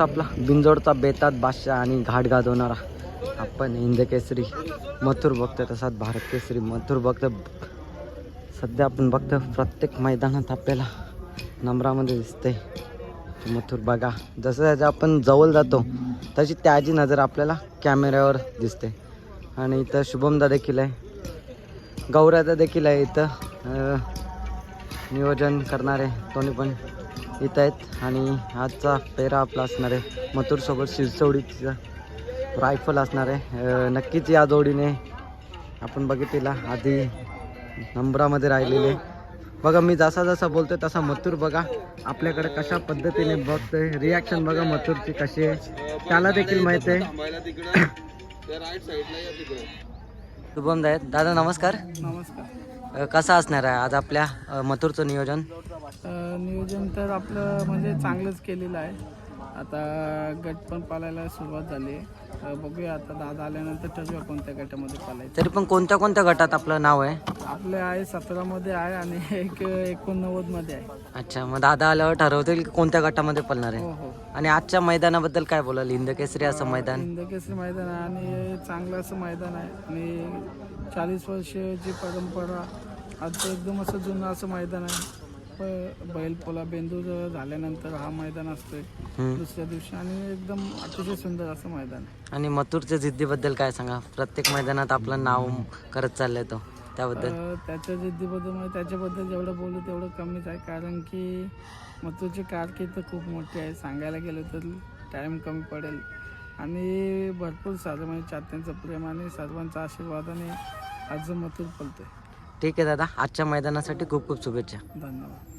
आपला बिंजोडचा बेतात बादशाह आणि घाट गाजवणारा. आपण हिंद केसरी मथुर बघतोय तसाच भारत केसरी मथुर बघतो सध्या आपण बघतो प्रत्येक मैदानात आपल्याला नंबरामध्ये दिसते मथुर बघा. जसं जसं आपण जवळ जातो तशी त्याची नजर आपल्याला कॅमेऱ्यावर दिसते. आणि इथं शुभमदा देखील आहे. गौऱ्याचा देखील आहे इथं. नियोजन करणारे दोन्ही पण इथं आहेत आणि आजचा पेरा आपला असणार आहे. मथुरसोबत शिरसवडीचं रायफल असणार आहे. नक्कीच या जोडीने आपण बघितलेला आधी नंबरामध्ये राहिलेले. बघा मी जसा जसा बोलतोय तसा मथुर बघा. आपल्याकडे कशा पद्धतीने बघतोय. रिॲक्शन बघा मथुरची कशी आहे. त्याला देखील माहिती आहे. शुभम दाय दादा नमस्कार. नमस्कार. कसं असणार आहे आज आपल्या मथुरचं नियोजन? नियोजन तर आपलं म्हणजे चांगलंच केलेलं आहे. आता गट पण पालायला सुरुवात झाली. आहे बघूया आता दादा आल्यानंतर ठरवूया कोणत्या गटामध्ये पालायचं. तरी पण कोणत्या कोणत्या गटात आपलं नाव आहे? आपले आहे सतरामध्ये आहे आणि एक एकोणनव्वदमध्ये आहे. अच्छा मग दादा आल्यावर ठरवतील की कोणत्या गटामध्ये पळणार हो आहे? हो आणि आजच्या मैदानाबद्दल काय बोलाल? हिंद केसरी असं मैदान? हिंदकेसरी मैदान आहे आणि चांगलं असं मैदान आहे. आणि चाळीस वर्षाची परंपरा आज एकदम असं जुनं असं मैदान आहे. प- बैलपोला बेंदूर झाल्यानंतर हा मैदान असतोय हम्म. दुसऱ्या दिवशी. आणि एकदम अतिशय सुंदर असं मैदान आहे. आणि मथुरच्या जिद्दीबद्दल काय सांगा? प्रत्येक मैदानात आपलं नाव करत चाललंय तो. त्याबद्दल? त्याच्या जिद्दीबद्दल म्हणजे त्याच्याबद्दल जेवढं बोलू तेवढं कमीच आहे. कारण की मथुरची कारकीर्द खूप मोठी आहे. सांगायला गेलं तर टाईम कमी पडेल. आणि भरपूर साधं म्हणजे चात्यांचं प्रेम आणि सर्वांचा आशीर्वादाने आज मथुर पलतोय ठीक आहे दादा. आजच्या मैदानासाठी खूप खूप शुभेच्छा. धन्यवाद.